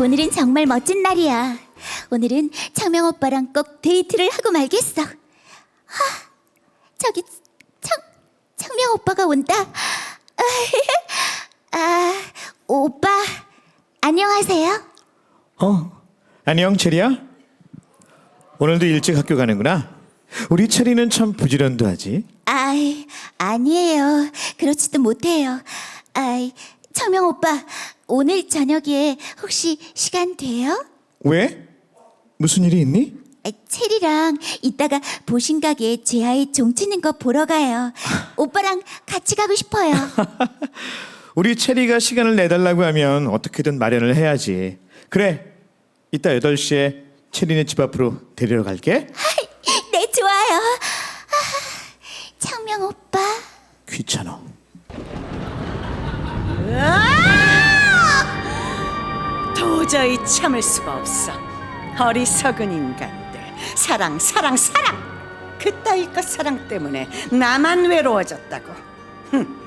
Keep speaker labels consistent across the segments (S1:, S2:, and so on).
S1: 오늘은 정말 멋진 날이야. 오늘은 창명 오빠랑 꼭 데이트를 하고 말겠어. 하, 저기 창 창명 오빠가 온다. 아, 오빠 안녕하세요.
S2: 어, 안녕 체리야. 오늘도 일찍 학교 가는구나. 우리 체리는 참 부지런도 하지.
S1: 아이, 아니에요. 그렇지도 못해요. 아이, 창명 오빠 오늘 저녁에 혹시 시간 돼요?
S2: 왜? 무슨 일이 있니?
S1: 아, 체리랑 이따가 보신 가게 제 아이 종 치는 거 보러 가요. 오빠랑 같이 가고 싶어요.
S2: 우리 체리가 시간을 내달라고 하면 어떻게든 마련을 해야지. 그래. 이따 8시에 체리네 집 앞으로 데리러 갈게.
S1: 네, 좋아요. 아, 창명 오빠.
S2: 귀찮아.
S3: 도저히 참을 수가 없어. 어리석은 인간들. 사랑, 사랑, 사랑. 그따위 것 사랑 때문에 나만 외로워졌다고. 흠,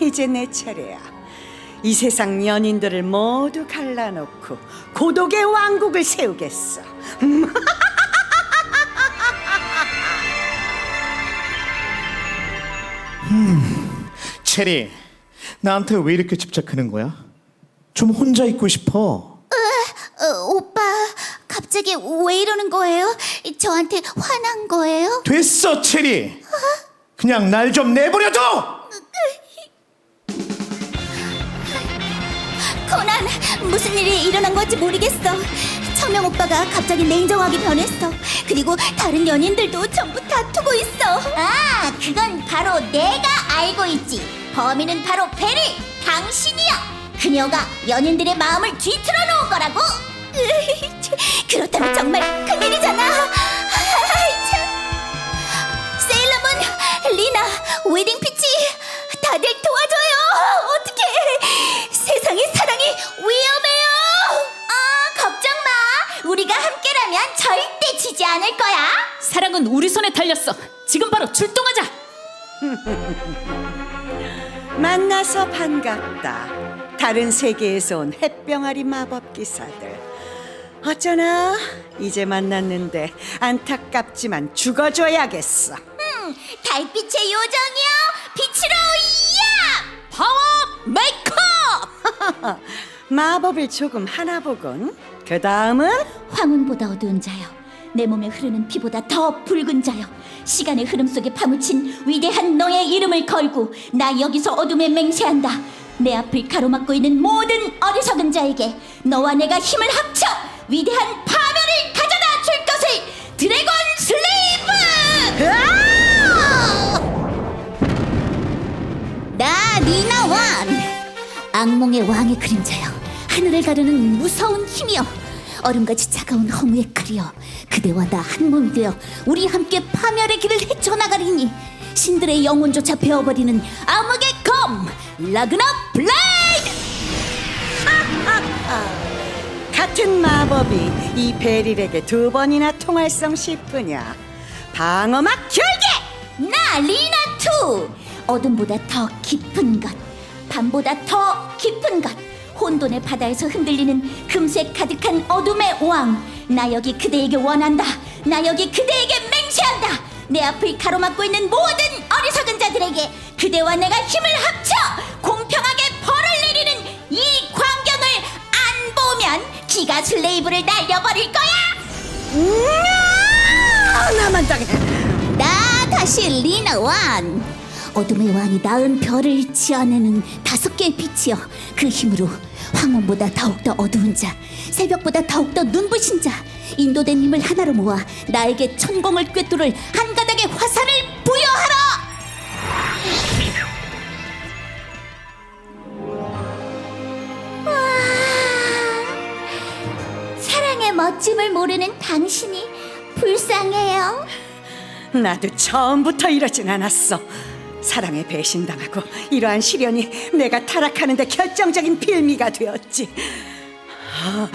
S3: 이제 내 차례야. 이 세상 연인들을 모두 갈라놓고 고독의 왕국을 세우겠어.
S2: 체리, 나한테 왜 이렇게 집착하는 거야? 좀 혼자 있고 싶어.
S1: 갑자기 왜 이러는 거예요? 저한테 화난 거예요?
S2: 됐어, 체리. 그냥 날 좀 내버려둬.
S1: 코난, 무슨 일이 일어난 건지 모르겠어. 청명 오빠가 갑자기 냉정하게 변했어. 그리고 다른 연인들도 전부 다투고 있어. 아, 그건 바로 내가 알고 있지. 범인은 바로 베리, 당신이야. 그녀가 연인들의 마음을 뒤틀어 놓은 거라고. 그렇다면 정말 큰일이잖아. 아이, 참. 세일러문, 리나, 웨딩 피치, 다들 도와줘요. 어떻게? 세상의 사랑이 위험해요. 아, 걱정 마. 우리가 함께라면 절대 지지 않을 거야.
S4: 사랑은 우리 손에 달렸어. 지금 바로 출동하자.
S3: 만나서 반갑다. 다른 세계에서 온 햇병아리 마법 기사들. 어쩌나 이제 만났는데 안타깝지만 죽어줘야겠어.
S1: 달빛의 요정이요, 빛으로 야!
S4: 파워 메이크업!
S3: 마법을 조금 하나 보군. 그 다음은
S1: 황혼보다 어두운 자여 내 몸에 흐르는 피보다 더 붉은 자여 시간의 흐름 속에 파묻힌 위대한 너의 이름을 걸고 나 여기서 어둠에 맹세한다 내 앞을 가로막고 있는 모든 어리석은 자에게 너와 내가 힘을 합쳐 위대한 파멸을 가져다 줄 것을 드래곤 슬레이브 나 니나 완 악몽의 왕의 그림자여 하늘을 가르는 무서운 힘이여 얼음같이 차가운 허무의 칼이여 그대와 나 한 몸이 되어 우리 함께 파멸의 길을 헤쳐나가리니 신들의 영혼조차 베어버리는 암흑의 검 라그나 블레이드
S3: 같은 마법이 이 베릴에게 두 번이나 통할성 싶으냐? 방어막 결계!
S1: 나 리나 투 어둠보다 더 깊은 것 밤보다 더 깊은 것 혼돈의 바다에서 흔들리는 금색 가득한 어둠의 왕 나 여기 그대에게 원한다 나 여기 그대에게 맹세한다 내 앞을 가로막고 있는 모든 어리석은 자들에게 그대와 내가 힘을 합쳐 기가 슬레이브를 날려버릴 거야!
S3: 아, 나만 당해.
S1: 나 다시 리나 완 어둠의 왕이 낳은 별을 지어내는 다섯 개의 빛이여. 그 힘으로 황혼보다 더욱더 어두운 자 새벽보다 더욱더 눈부신 자 인도된 힘을 하나로 모아 나에게 천공을 꿰뚫을 한 가닥의 화살을 멋짐을 모르는 당신이 불쌍해요.
S3: 나도 처음부터 이러진 않았어. 사랑에 배신당하고 이러한 시련이 내가 타락하는 데 결정적인 빌미가 되었지. 아!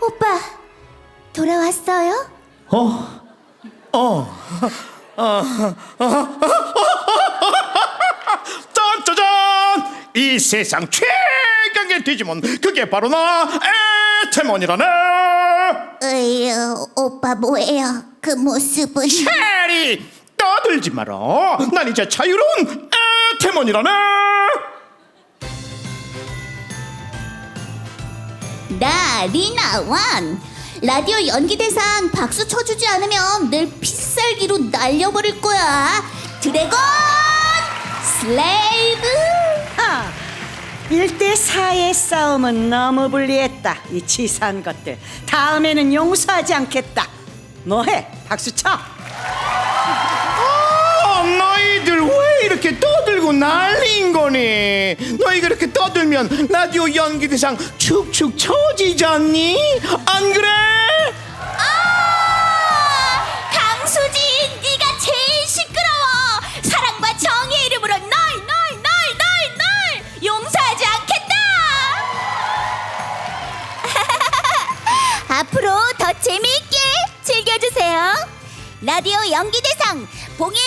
S1: 오빠 돌아왔어요?
S2: 어? 어. 이 세상 최강의 디지몬 그게 바로 나 에테몬이라네.
S1: 으유, 오빠 뭐예요? 그 모습은?
S2: 체리 떠들지 마라. 난 이제 자유로운 에테몬이라네.
S1: 나 리나 완 라디오 연기 대상 박수 쳐주지 않으면 늘 필살기로 날려버릴 거야. 드래곤 슬레이브
S3: 하! 1대 4의 싸움은 너무 불리했다. 이 치사한 것들. 다음에는 용서하지 않겠다. 뭐해? 박수 쳐.
S2: 어, 너희들 왜 이렇게 떠들고 난리인 거니? 너희가 이렇게 떠들면 라디오 연기대상 축축 처지잖니? 안 그래?
S1: 라디오 연기 대상 봉인